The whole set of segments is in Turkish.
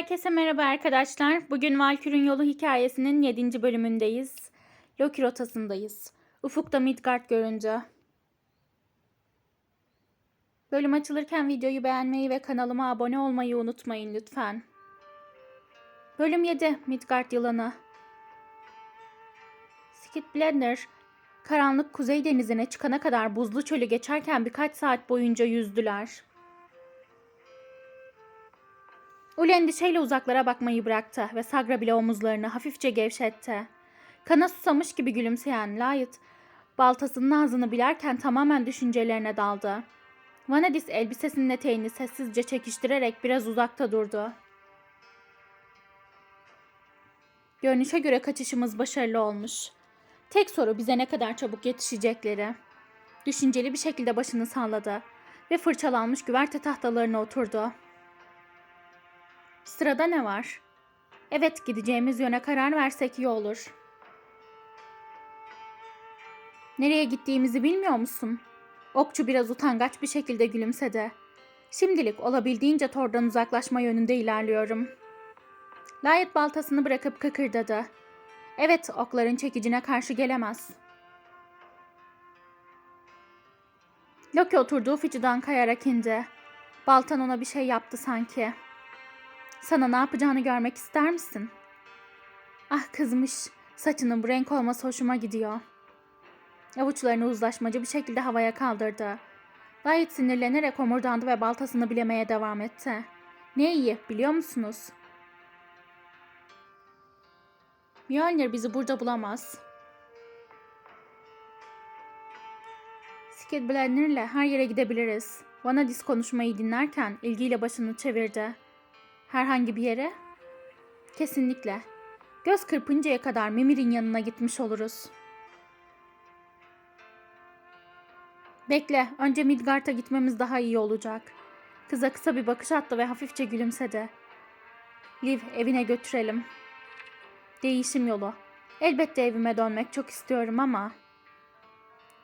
Herkese merhaba arkadaşlar. Bugün Valkür'ün Yolu hikayesinin 7. bölümündeyiz. Loki rotasındayız. Ufukta Midgard görünce. Bölüm açılırken videoyu beğenmeyi ve kanalıma abone olmayı unutmayın lütfen. Bölüm 7 Midgard yılanı. Skid Blender karanlık kuzey denizine çıkana kadar buzlu çölü geçerken birkaç saat boyunca yüzdüler. Uli endişeyle uzaklara bakmayı bıraktı ve Sagra bile omuzlarını hafifçe gevşetti. Kana susamış gibi gülümseyen Light, baltasının ağzını bilerken tamamen düşüncelerine daldı. Vanadis elbisesinin eteğini sessizce çekiştirerek biraz uzakta durdu. Görünüşe göre kaçışımız başarılı olmuş. Tek soru bize ne kadar çabuk yetişecekleri. Düşünceli bir şekilde başını salladı ve fırçalanmış güverte tahtalarına oturdu. Sırada ne var? Evet, gideceğimiz yöne karar versek iyi olur. Nereye gittiğimizi bilmiyor musun? Okçu biraz utangaç bir şekilde gülümsedi. Şimdilik olabildiğince tordan uzaklaşma yönünde ilerliyorum. Layet baltasını bırakıp kıkırdadı. Evet, okların çekicine karşı gelemez. Loki oturduğu fıçıdan kayarak indi. Baltan ona bir şey yaptı sanki. Sana ne yapacağını görmek ister misin? Ah kızmış. Saçının bu renk olması hoşuma gidiyor. Avuçlarını uzlaşmacı bir şekilde havaya kaldırdı. Gayet sinirlenerek omurdandı ve baltasını bilemeye devam etti. Ne iyi biliyor musunuz? Mjolnir bizi burada bulamaz. Skid Blender'le her yere gidebiliriz. Vanadis konuşmayı dinlerken ilgiyle başını çevirdi. Herhangi bir yere? Kesinlikle. Göz kırpıncaya kadar Mimir'in yanına gitmiş oluruz. Bekle, önce Midgard'a gitmemiz daha iyi olacak. Kıza kısa bir bakış attı ve hafifçe gülümsedi. Liv, evine götürelim. Değişim yolu. Elbette evime dönmek çok istiyorum ama...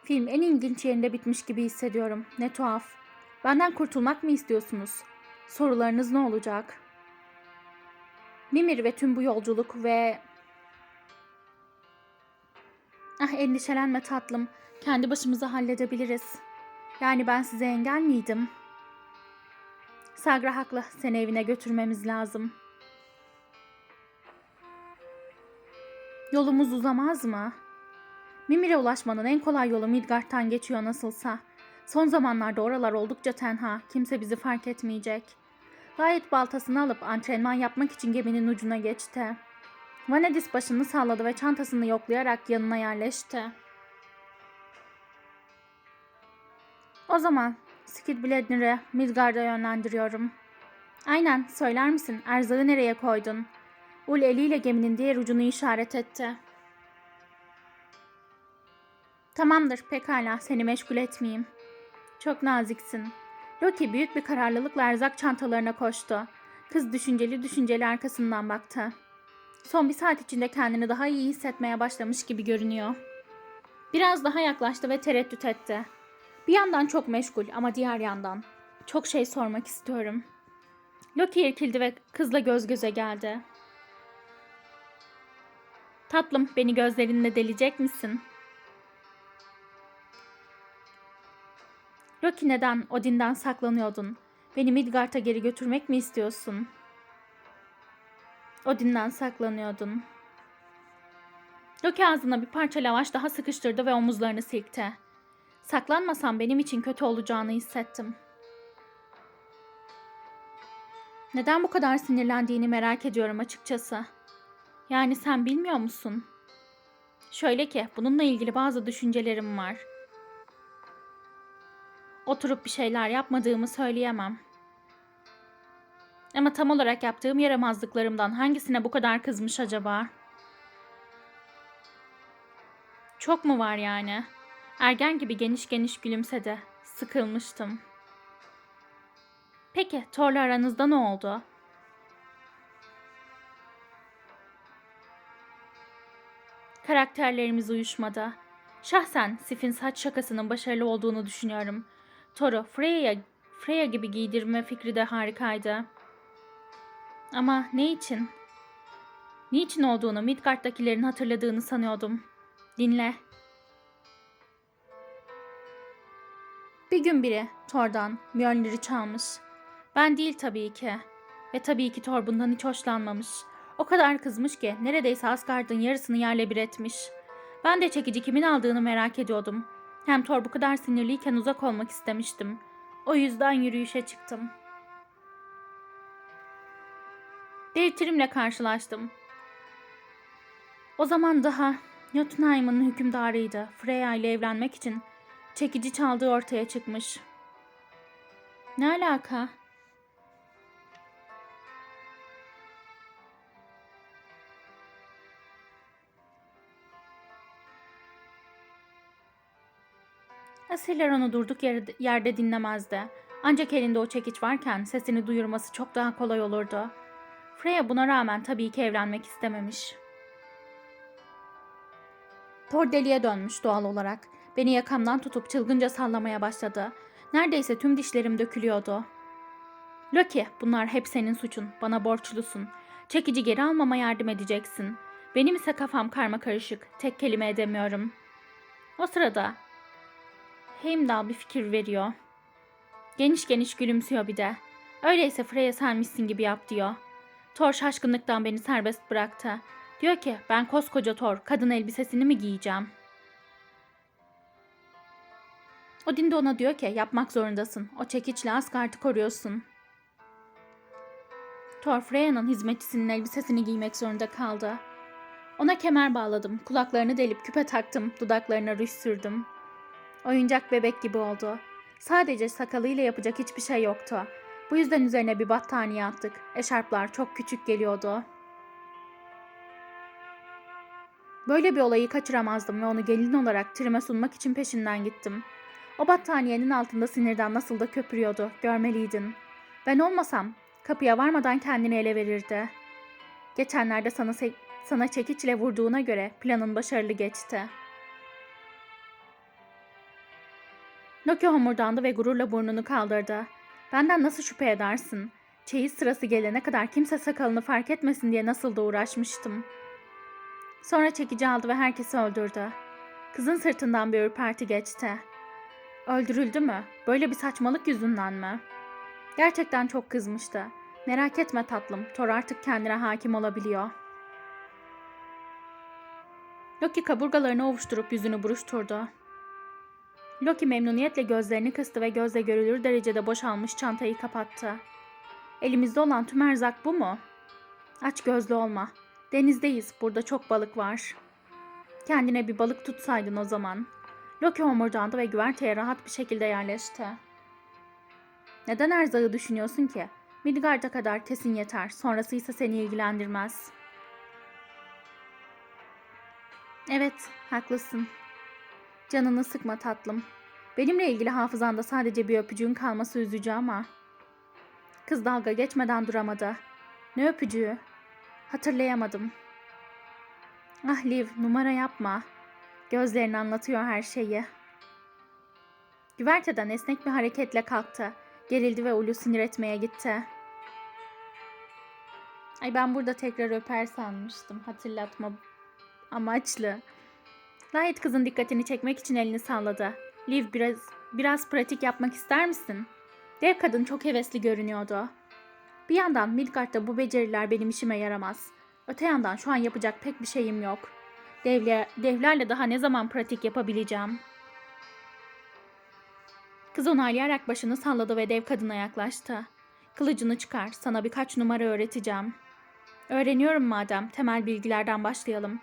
Film en ilginç yerinde bitmiş gibi hissediyorum. Ne tuhaf. Benden kurtulmak mı istiyorsunuz? Sorularınız ne olacak?'' Mimir ve tüm bu yolculuk ve... Ah endişelenme tatlım. Kendi başımıza halledebiliriz. Yani ben size engel miydim? Sagra haklı. Seni evine götürmemiz lazım. Yolumuz uzamaz mı? Mimir'e ulaşmanın en kolay yolu Midgard'tan geçiyor nasılsa. Son zamanlarda oralar oldukça tenha. Kimse bizi fark etmeyecek.'' Gayet baltasını alıp antrenman yapmak için geminin ucuna geçti. Vanadis başını salladı ve çantasını yoklayarak yanına yerleşti. O zaman Skid Bladner'ı Midgard'a yönlendiriyorum. Aynen, söyler misin? Erzağı nereye koydun? Ul eliyle geminin diğer ucunu işaret etti. Tamamdır, pekala, seni meşgul etmeyeyim. Çok naziksin. Loki büyük bir kararlılıkla erzak çantalarına koştu. Kız düşünceli düşünceli arkasından baktı. Son bir saat içinde kendini daha iyi hissetmeye başlamış gibi görünüyor. Biraz daha yaklaştı ve tereddüt etti. Bir yandan çok meşgul ama diğer yandan çok şey sormak istiyorum. Loki irkildi ve kızla göz göze geldi. Tatlım beni gözlerinle delecek misin?'' Loki neden Odin'den saklanıyordun? Beni Midgard'a geri götürmek mi istiyorsun? Odin'den saklanıyordun. Loki ağzına bir parça lavaş daha sıkıştırdı ve omuzlarını silkti. Saklanmasam benim için kötü olacağını hissettim. Neden bu kadar sinirlendiğini merak ediyorum açıkçası. Yani sen bilmiyor musun? Şöyle ki bununla ilgili bazı düşüncelerim var.'' Oturup bir şeyler yapmadığımı söyleyemem. Ama tam olarak yaptığım yaramazlıklarımdan hangisine bu kadar kızmış acaba? Çok mu var yani? Ergen gibi geniş geniş gülümsedi. Sıkılmıştım. Peki, Thor'la aranızda ne oldu? Karakterlerimiz uyuşmadı. Şahsen Sif'in saç şakasının başarılı olduğunu düşünüyorum. Thor'u Freya, Freya gibi giydirme fikri de harikaydı. Ama ne için? Niçin olduğunu Midgard'dakilerin hatırladığını sanıyordum. Dinle. Bir gün biri Thor'dan Mjolnir'i çalmış. Ben değil tabii ki. Ve tabii ki Thor bundan hiç hoşlanmamış. O kadar kızmış ki neredeyse Asgard'ın yarısını yerle bir etmiş. Ben de çekici kimin aldığını merak ediyordum. Hem Thor bu kadar sinirliyken uzak olmak istemiştim. O yüzden yürüyüşe çıktım. Deltirimle karşılaştım. O zaman daha Jotunheim'ın hükümdarıydı. Freya ile evlenmek için çekici çaldığı ortaya çıkmış. Ne alaka? Asiller onu durduk yerde, yerde dinlemezdi. Ancak elinde o çekiç varken sesini duyurması çok daha kolay olurdu. Freya buna rağmen tabii ki evlenmek istememiş. Thor deliye dönmüş doğal olarak. Beni yakamdan tutup çılgınca sallamaya başladı. Neredeyse tüm dişlerim dökülüyordu. Loki, bunlar hep senin suçun. Bana borçlusun. Çekici geri almama yardım edeceksin. Benim ise kafam karma karışık. Tek kelime edemiyorum. O sırada Heimdall bir fikir veriyor. Geniş geniş gülümsüyor bir de. Öyleyse Freya senmişsin gibi yap diyor. Thor şaşkınlıktan beni serbest bıraktı. Diyor ki ben koskoca Thor kadın elbisesini mi giyeceğim? Odin de ona diyor ki yapmak zorundasın. O çekiçle Asgard'ı koruyorsun. Thor Freya'nın hizmetçisinin elbisesini giymek zorunda kaldı. Ona kemer bağladım, kulaklarını delip küpe taktım, dudaklarına ruj sürdüm. Oyuncak bebek gibi oldu. Sadece sakalıyla yapacak hiçbir şey yoktu. Bu yüzden üzerine bir battaniye attık. Eşarplar çok küçük geliyordu. Böyle bir olayı kaçıramazdım ve onu gelin olarak Trim'e sunmak için peşinden gittim. O battaniyenin altında sinirden nasıl da köpürüyordu, görmeliydin. Ben olmasam kapıya varmadan kendini ele verirdi. Geçenlerde sana, sana çekiçle vurduğuna göre planın başarılı geçti. Loki homurdandı ve gururla burnunu kaldırdı. Benden nasıl şüphe edersin? Çeyiz sırası gelene kadar kimse sakalını fark etmesin diye nasıl da uğraşmıştım. Sonra çekici aldı ve herkesi öldürdü. Kızın sırtından bir ürperti geçti. Öldürüldü mü? Böyle bir saçmalık yüzünden mi? Gerçekten çok kızmıştı. Merak etme tatlım, Thor artık kendine hakim olabiliyor. Loki kaburgalarını ovuşturup yüzünü buruşturdu. Loki memnuniyetle gözlerini kıstı ve gözle görülür derecede boşalmış çantayı kapattı. Elimizde olan tüm erzak bu mu? Aç gözlü olma. Denizdeyiz, burada çok balık var. Kendine bir balık tutsaydın o zaman. Loki homurdandı ve güverteye rahat bir şekilde yerleşti. Neden erzağı düşünüyorsun ki? Midgard'a kadar kesin yeter. Sonrası ise seni ilgilendirmez. Evet, haklısın. Canını sıkma tatlım. Benimle ilgili hafızanda sadece bir öpücüğün kalması üzücü ama. Kız dalga geçmeden duramadı. Ne öpücüğü? Hatırlayamadım. Ah Liv, numara yapma. Gözlerin anlatıyor her şeyi. Güverteden esnek bir hareketle kalktı. Gerildi ve Ulu sinir etmeye gitti. Ay ben burada tekrar öper sanmıştım. Hatırlatma amaçlı. Light kızın dikkatini çekmek için elini salladı. Liv biraz biraz pratik yapmak ister misin? Dev kadın çok hevesli görünüyordu. Bir yandan Midgard'da bu beceriler benim işime yaramaz. Öte yandan şu an yapacak pek bir şeyim yok. Devle, devlerle daha ne zaman pratik yapabileceğim? Kız onaylayarak başını salladı ve dev kadına yaklaştı. Kılıcını çıkar, sana birkaç numara öğreteceğim. Öğreniyorum madem, temel bilgilerden başlayalım.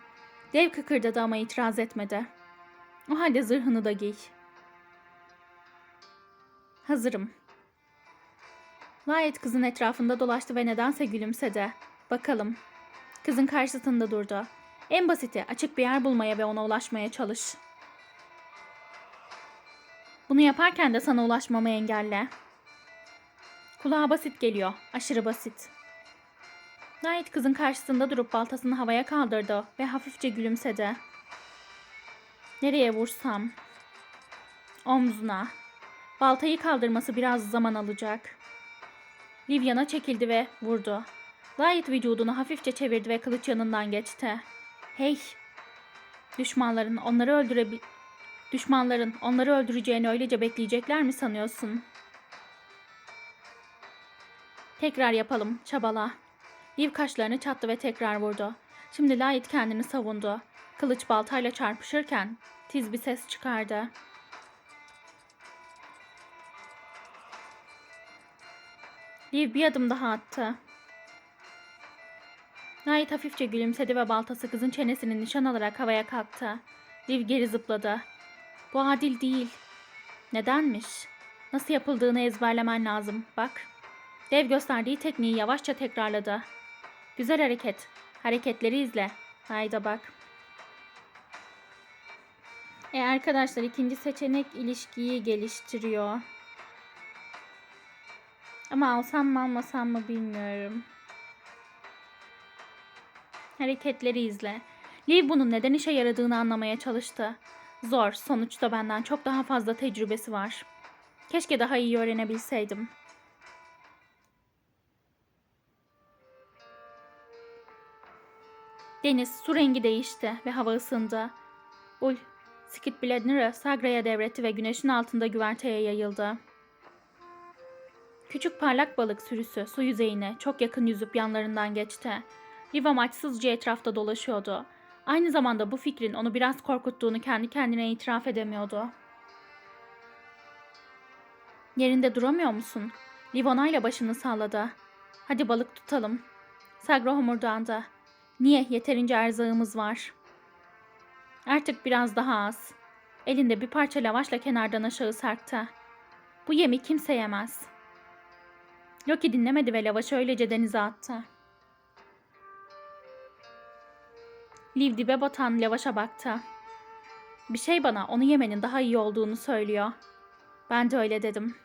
Dev kıkırdadı ama itiraz etmedi. O halde zırhını da giy. Hazırım. Layet kızın etrafında dolaştı ve nedense gülümsedi. Bakalım. Kızın karşısında durdu. En basiti açık bir yer bulmaya ve ona ulaşmaya çalış. Bunu yaparken de sana ulaşmamı engelle. Kulağa basit geliyor. Aşırı basit. Knight kızın karşısında durup baltasını havaya kaldırdı ve hafifçe gülümsedi. Nereye vursam? Omzuna. Baltayı kaldırması biraz zaman alacak. Livyana çekildi ve vurdu. Light vücudunu hafifçe çevirdi ve kılıç yanından geçti. Hey! Düşmanların onları öldürebil... Düşmanların onları öldüreceğini öylece bekleyecekler mi sanıyorsun? Tekrar yapalım, çabala. Liv kaşlarını çattı ve tekrar vurdu. Şimdi Light kendini savundu. Kılıç baltayla çarpışırken tiz bir ses çıkardı. Liv bir adım daha attı. Light hafifçe gülümsedi ve baltası kızın çenesini nişan alarak havaya kalktı. Liv geri zıpladı. Bu adil değil. Nedenmiş? Nasıl yapıldığını ezberlemen lazım. Bak. Dev gösterdiği tekniği yavaşça tekrarladı. Güzel hareket. Hareketleri izle. Hayda bak. E arkadaşlar ikinci seçenek ilişkiyi geliştiriyor. Ama alsam mı almasam mı bilmiyorum. Hareketleri izle. Liv bunun neden işe yaradığını anlamaya çalıştı. Zor, sonuçta benden çok daha fazla tecrübesi var. Keşke daha iyi öğrenebilseydim. Deniz, su rengi değişti ve hava ısındı. Ul, Skit Bladner'ı Sagra'ya devretti ve güneşin altında güverteye yayıldı. Küçük parlak balık sürüsü su yüzeyine çok yakın yüzüp yanlarından geçti. Liv amaçsızca etrafta dolaşıyordu. Aynı zamanda bu fikrin onu biraz korkuttuğunu kendi kendine itiraf edemiyordu. Yerinde duramıyor musun? Liv onayla başını salladı. Hadi balık tutalım. Sagra homurdandı. Niye? Yeterince erzağımız var. Artık biraz daha az. Elinde bir parça lavaşla kenardan aşağı sarktı. Bu yemi kimse yemez. Loki dinlemedi ve lavaşı öylece denize attı. Liv dibe batan lavaşa baktı. Bir şey bana onu yemenin daha iyi olduğunu söylüyor. Ben de öyle dedim.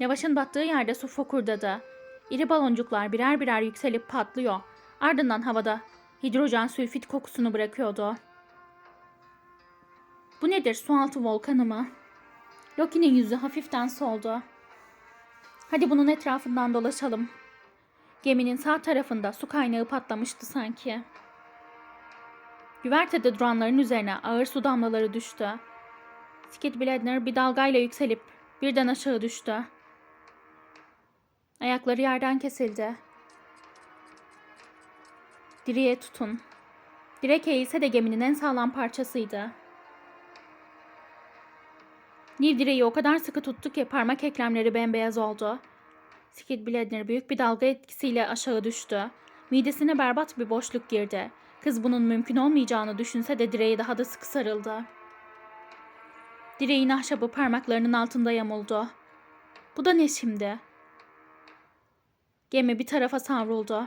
Lavaşın battığı yerde su fokurdadı. İri baloncuklar birer birer yükselip patlıyor. Ardından havada hidrojen sülfit kokusunu bırakıyordu. Bu nedir? Sualtı volkanı mı? Loki'nin yüzü hafiften soldu. Hadi bunun etrafından dolaşalım. Geminin sağ tarafında su kaynağı patlamıştı sanki. Güvertede duranların üzerine ağır su damlaları düştü. Skid Bladner bir dalgayla yükselip birden aşağı düştü. Ayakları yerden kesildi. Direğe tutun. Direk eğilse de geminin en sağlam parçasıydı. Nil direği o kadar sıkı tuttu ki parmak eklemleri bembeyaz oldu. Skid Bladner büyük bir dalga etkisiyle aşağı düştü. Midesine berbat bir boşluk girdi. Kız bunun mümkün olmayacağını düşünse de direği daha da sıkı sarıldı. Direğin ahşabı parmaklarının altında yamuldu. Bu da ne şimdi? Gemi bir tarafa savruldu.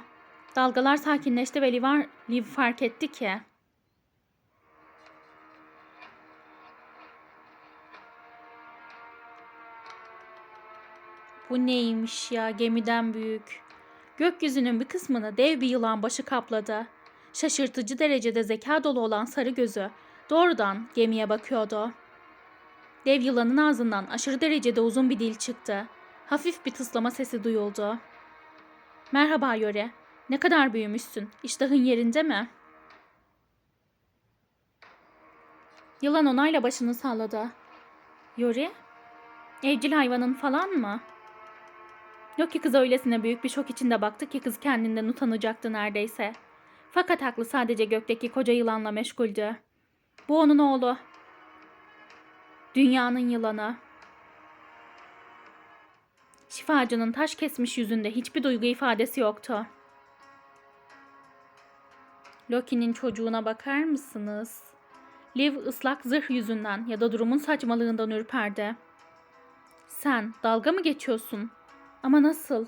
Dalgalar sakinleşti ve Liv, Liv fark etti ki Bu neymiş ya gemiden büyük. Gökyüzünün bir kısmını dev bir yılan başı kapladı. Şaşırtıcı derecede zeka dolu olan sarı gözü doğrudan gemiye bakıyordu. Dev yılanın ağzından aşırı derecede uzun bir dil çıktı. Hafif bir tıslama sesi duyuldu. Merhaba Yore. Ne kadar büyümüşsün? İştahın yerinde mi? Yılan onayla başını salladı. Yori? Evcil hayvanın falan mı? Yok ki kız öylesine büyük bir şok içinde baktı ki kız kendinden utanacaktı neredeyse. Fakat haklı sadece gökteki koca yılanla meşguldü. Bu onun oğlu. Dünyanın yılanı. Şifacının taş kesmiş yüzünde hiçbir duygu ifadesi yoktu. Loki'nin çocuğuna bakar mısınız? Liv ıslak zırh yüzünden ya da durumun saçmalığından ürperdi. Sen dalga mı geçiyorsun? Ama nasıl?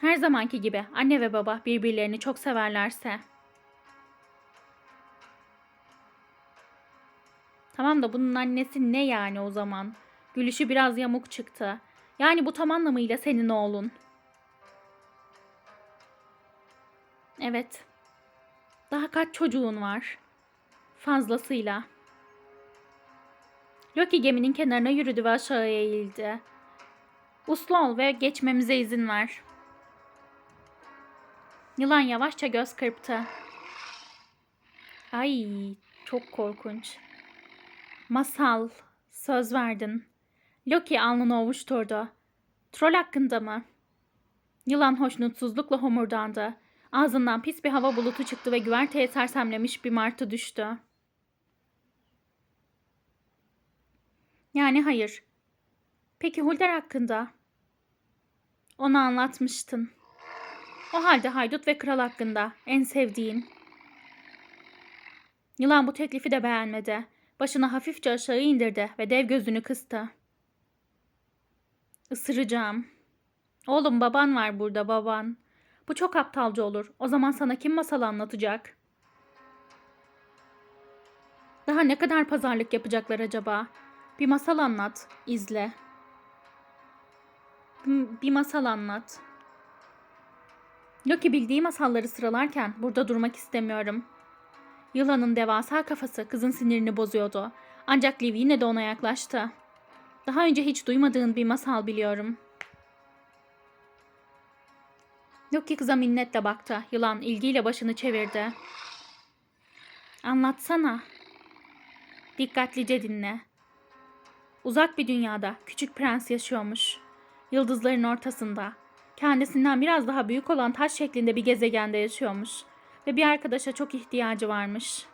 Her zamanki gibi anne ve baba birbirlerini çok severlerse. Tamam da bunun annesi ne yani o zaman? Gülüşü biraz yamuk çıktı. Yani bu tam anlamıyla senin oğlun. Evet. Daha kaç çocuğun var? Fazlasıyla. Loki geminin kenarına yürüdü ve aşağıya eğildi. Uslu ol ve geçmemize izin ver. Yılan yavaşça göz kırptı. Ay, çok korkunç. Masal, söz verdin. Loki alnını ovuşturdu. Troll hakkında mı? Yılan hoşnutsuzlukla homurdandı. Ağzından pis bir hava bulutu çıktı ve güverteye sersemlemiş bir martı düştü. Yani hayır. Peki Hulder hakkında? Onu anlatmıştın. O halde haydut ve kral hakkında en sevdiğin. Yılan bu teklifi de beğenmedi. Başını hafifçe aşağı indirdi ve dev gözünü kıstı. Isıracağım. Oğlum baban var burada baban. Bu çok aptalca olur. O zaman sana kim masal anlatacak? Daha ne kadar pazarlık yapacaklar acaba? Bir masal anlat, izle. Bir, bir masal anlat. Loki bildiği masalları sıralarken burada durmak istemiyorum. Yılanın devasa kafası kızın sinirini bozuyordu. Ancak Liv yine de ona yaklaştı. Daha önce hiç duymadığın bir masal biliyorum. Loki kıza minnetle baktı. Yılan ilgiyle başını çevirdi. Anlatsana. Dikkatlice dinle. Uzak bir dünyada küçük prens yaşıyormuş. Yıldızların ortasında. Kendisinden biraz daha büyük olan taş şeklinde bir gezegende yaşıyormuş. Ve bir arkadaşa çok ihtiyacı varmış.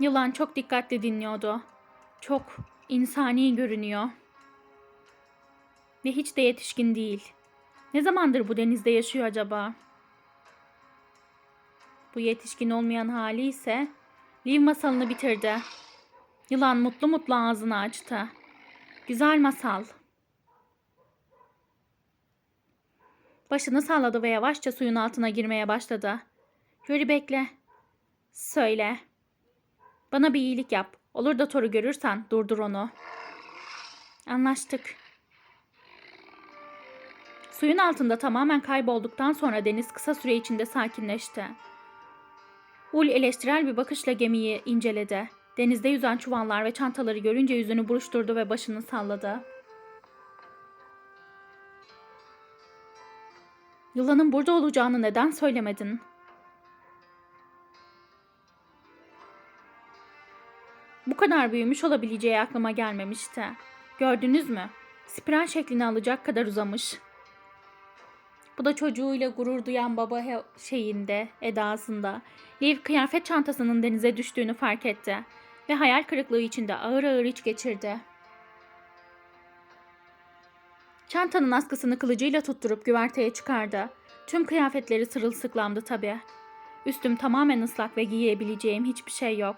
Yılan çok dikkatli dinliyordu. Çok insani görünüyor. Ve hiç de yetişkin değil. Ne zamandır bu denizde yaşıyor acaba? Bu yetişkin olmayan hali ise Liv masalını bitirdi. Yılan mutlu mutlu ağzını açtı. Güzel masal. Başını salladı ve yavaşça suyun altına girmeye başladı. Yuri bekle. Söyle. Bana bir iyilik yap. Olur da Thor'u görürsen durdur onu. Anlaştık. Suyun altında tamamen kaybolduktan sonra deniz kısa süre içinde sakinleşti. Ul eleştirel bir bakışla gemiyi inceledi. Denizde yüzen çuvallar ve çantaları görünce yüzünü buruşturdu ve başını salladı. Yılanın burada olacağını neden söylemedin? Bu kadar büyümüş olabileceği aklıma gelmemişti. Gördünüz mü? Spiral şeklini alacak kadar uzamış. Bu da çocuğuyla gurur duyan baba şeyinde, edasında. Liv kıyafet çantasının denize düştüğünü fark etti ve hayal kırıklığı içinde ağır ağır iç geçirdi. Çantanın askısını kılıcıyla tutturup güverteye çıkardı. Tüm kıyafetleri sırılsıklamdı tabii. Üstüm tamamen ıslak ve giyebileceğim hiçbir şey yok.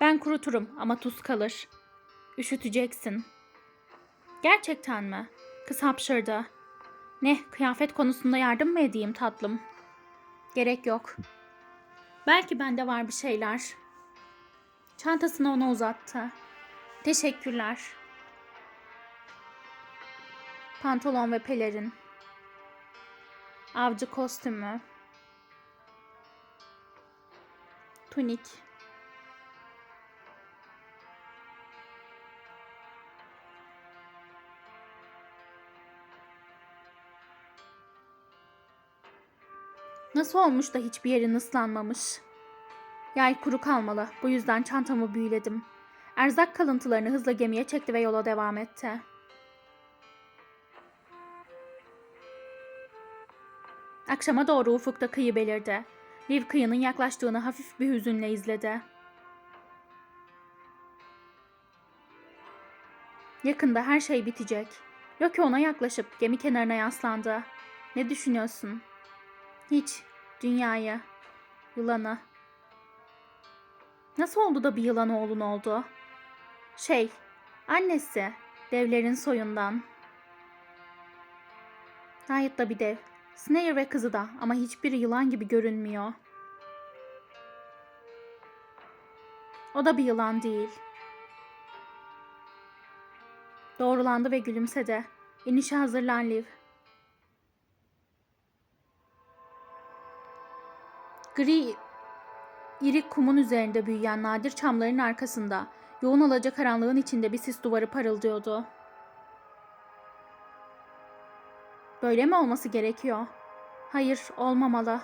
Ben kuruturum ama tuz kalır. Üşüteceksin. Gerçekten mi? Kız hapşırdı. Ne, kıyafet konusunda yardım mı edeyim tatlım? Gerek yok. Belki bende var bir şeyler. Çantasını ona uzattı. Teşekkürler. Pantolon ve pelerin. Avcı kostümü. Tunik. Nasıl olmuş da hiçbir yerin ıslanmamış? Yay kuru kalmalı. Bu yüzden çantamı büyüledim. Erzak kalıntılarını hızla gemiye çekti ve yola devam etti. Akşama doğru ufukta kıyı belirdi. Liv kıyının yaklaştığını hafif bir hüzünle izledi. Yakında her şey bitecek. Loki ona yaklaşıp gemi kenarına yaslandı. Ne düşünüyorsun? Hiç. Dünyayı. Yılanı. Nasıl oldu da bir yılan oğlun oldu? Şey, annesi. Devlerin soyundan. Gayet da bir dev. Snayer ve kızı da ama hiçbiri yılan gibi görünmüyor. O da bir yılan değil. Doğrulandı ve gülümsedi. İnişe hazırlan Liv. Gri iri kumun üzerinde büyüyen nadir çamların arkasında yoğun alacakaranlığın içinde bir sis duvarı parıldıyordu. Böyle mi olması gerekiyor? Hayır, olmamalı.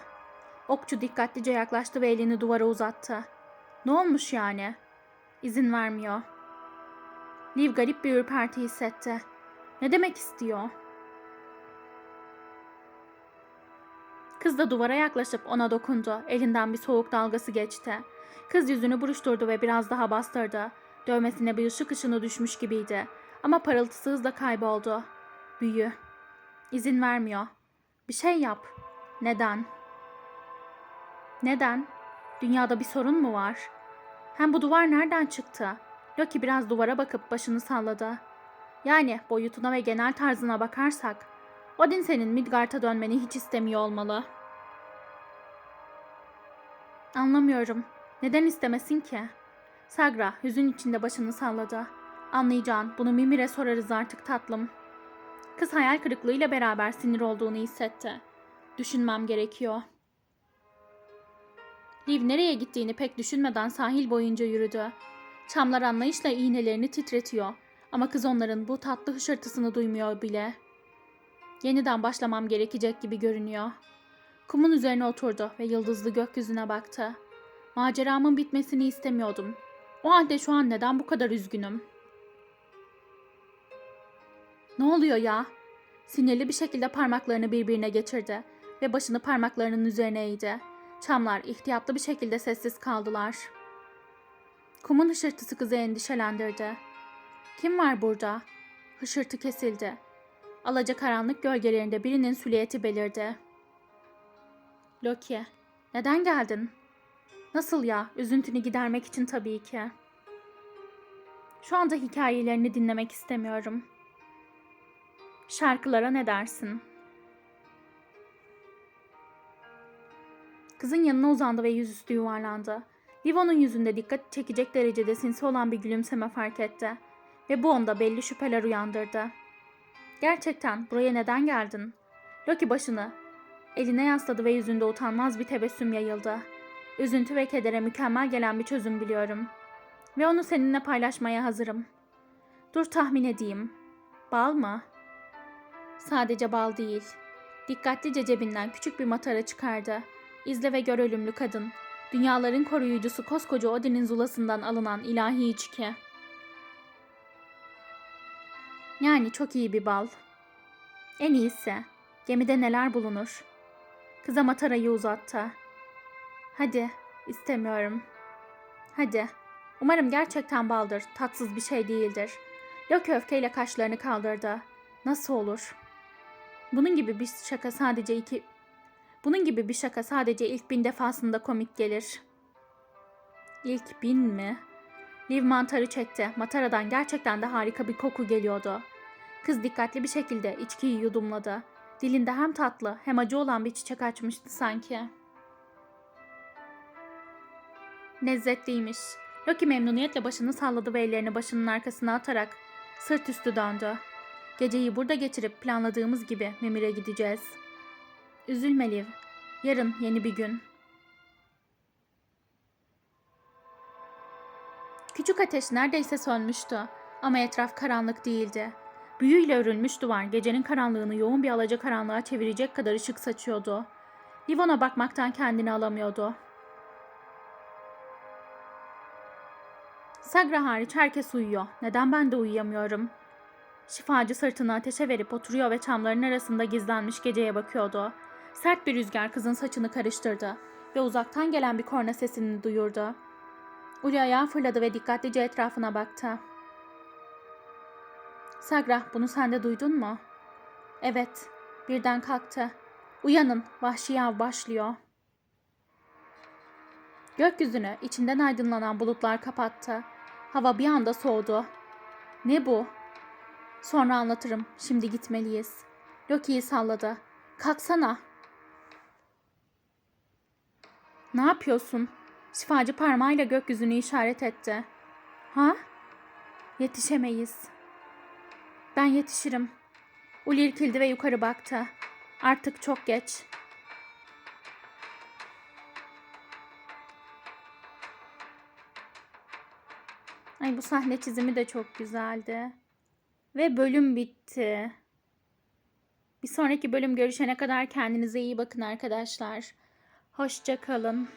Okçu dikkatlice yaklaştı ve elini duvara uzattı. Ne olmuş yani? İzin vermiyor. Liv garip bir ürperti hissetti. Ne demek istiyor? Kız da duvara yaklaşıp ona dokundu. Elinden bir soğuk dalgası geçti. Kız yüzünü buruşturdu ve biraz daha bastırdı. Dövmesine bir ışık ışını düşmüş gibiydi. Ama parıltısı hızla kayboldu. Büyü. İzin vermiyor. Bir şey yap. Neden? Neden? Dünyada bir sorun mu var? Hem bu duvar nereden çıktı? Loki biraz duvara bakıp başını salladı. Yani boyutuna ve genel tarzına bakarsak, Odin senin Midgard'a dönmeni hiç istemiyor olmalı. Anlamıyorum. Neden istemesin ki? Sagra hüzün içinde başını salladı. Anlayacağın bunu Mimir'e sorarız artık tatlım. Kız hayal kırıklığıyla beraber sinir olduğunu hissetti. Düşünmem gerekiyor. Liv nereye gittiğini pek düşünmeden sahil boyunca yürüdü. Çamlar anlayışla iğnelerini titretiyor ama kız onların bu tatlı hışırtısını duymuyor bile. Yeniden başlamam gerekecek gibi görünüyor. Kumun üzerine oturdu ve yıldızlı gökyüzüne baktı. Maceramın bitmesini istemiyordum. O halde şu an neden bu kadar üzgünüm? Ne oluyor ya? Sinirli bir şekilde parmaklarını birbirine geçirdi ve başını parmaklarının üzerine eğdi. Çamlar ihtiyatlı bir şekilde sessiz kaldılar. Kumun hışırtısı kızı endişelendirdi. Kim var burada? Hışırtı kesildi. Alaca karanlık gölgelerinde birinin silüeti belirdi. Loki, neden geldin? Nasıl ya? Üzüntünü gidermek için tabii ki. Şu anda hikayelerini dinlemek istemiyorum. Şarkılara ne dersin? Kızın yanına uzandı ve yüzüstü yuvarlandı. Livon'un yüzünde dikkat çekecek derecede sinsi olan bir gülümseme fark etti. Ve bu onda belli şüpheler uyandırdı. Gerçekten buraya neden geldin? Loki başını eline yasladı ve yüzünde utanmaz bir tebessüm yayıldı. Üzüntü ve kedere mükemmel gelen bir çözüm biliyorum. Ve onu seninle paylaşmaya hazırım. Dur tahmin edeyim. Bal mı? Sadece bal değil. Dikkatlice cebinden küçük bir matara çıkardı. İzle ve gör ölümlü kadın. Dünyaların koruyucusu koskoca Odin'in zulasından alınan ilahi içki. Yani çok iyi bir bal. En iyisi. Gemide neler bulunur? Kıza matarayı uzattı. Hadi, istemiyorum. Hadi. Umarım gerçekten baldır, tatsız bir şey değildir. Loki öfkeyle kaşlarını kaldırdı. Nasıl olur? Bunun gibi bir şaka sadece iki... Bunun gibi bir şaka sadece ilk bin defasında komik gelir. İlk bin mi? Liv mantarı çekti. Mataradan gerçekten de harika bir koku geliyordu. Kız dikkatli bir şekilde içkiyi yudumladı. Dilinde hem tatlı hem acı olan bir çiçek açmıştı sanki. Lezzetliymiş. Loki memnuniyetle başını salladı ve ellerini başının arkasına atarak sırt üstü döndü. Geceyi burada geçirip planladığımız gibi Mimir'e gideceğiz. Üzülme Liv. Yarın yeni bir gün. Küçük ateş neredeyse sönmüştü ama etraf karanlık değildi. Büyüyle örülmüş duvar gecenin karanlığını yoğun bir alacakaranlığa çevirecek kadar ışık saçıyordu. Livon'a bakmaktan kendini alamıyordu. Sagra hariç herkes uyuyor. Neden ben de uyuyamıyorum? Şifacı sırtını ateşe verip oturuyor ve çamların arasında gizlenmiş geceye bakıyordu. Sert bir rüzgar kızın saçını karıştırdı ve uzaktan gelen bir korna sesini duyurdu. Uli ayağa fırladı ve dikkatlice etrafına baktı. Sagra, bunu sen de duydun mu? Evet, birden kalktı. Uyanın, vahşi av başlıyor. Gökyüzünü içinden aydınlanan bulutlar kapattı. Hava bir anda soğudu. Ne bu? Sonra anlatırım. Şimdi gitmeliyiz. Loki'yi salladı. Kalksana. Ne yapıyorsun? Şifacı parmağıyla gökyüzünü işaret etti. Ha? Yetişemeyiz. Ben yetişirim. Uli irkildi ve yukarı baktı. Artık çok geç. Ay bu sahne çizimi de çok güzeldi. Ve bölüm bitti. Bir sonraki bölüm görüşene kadar kendinize iyi bakın arkadaşlar. Hoşça kalın.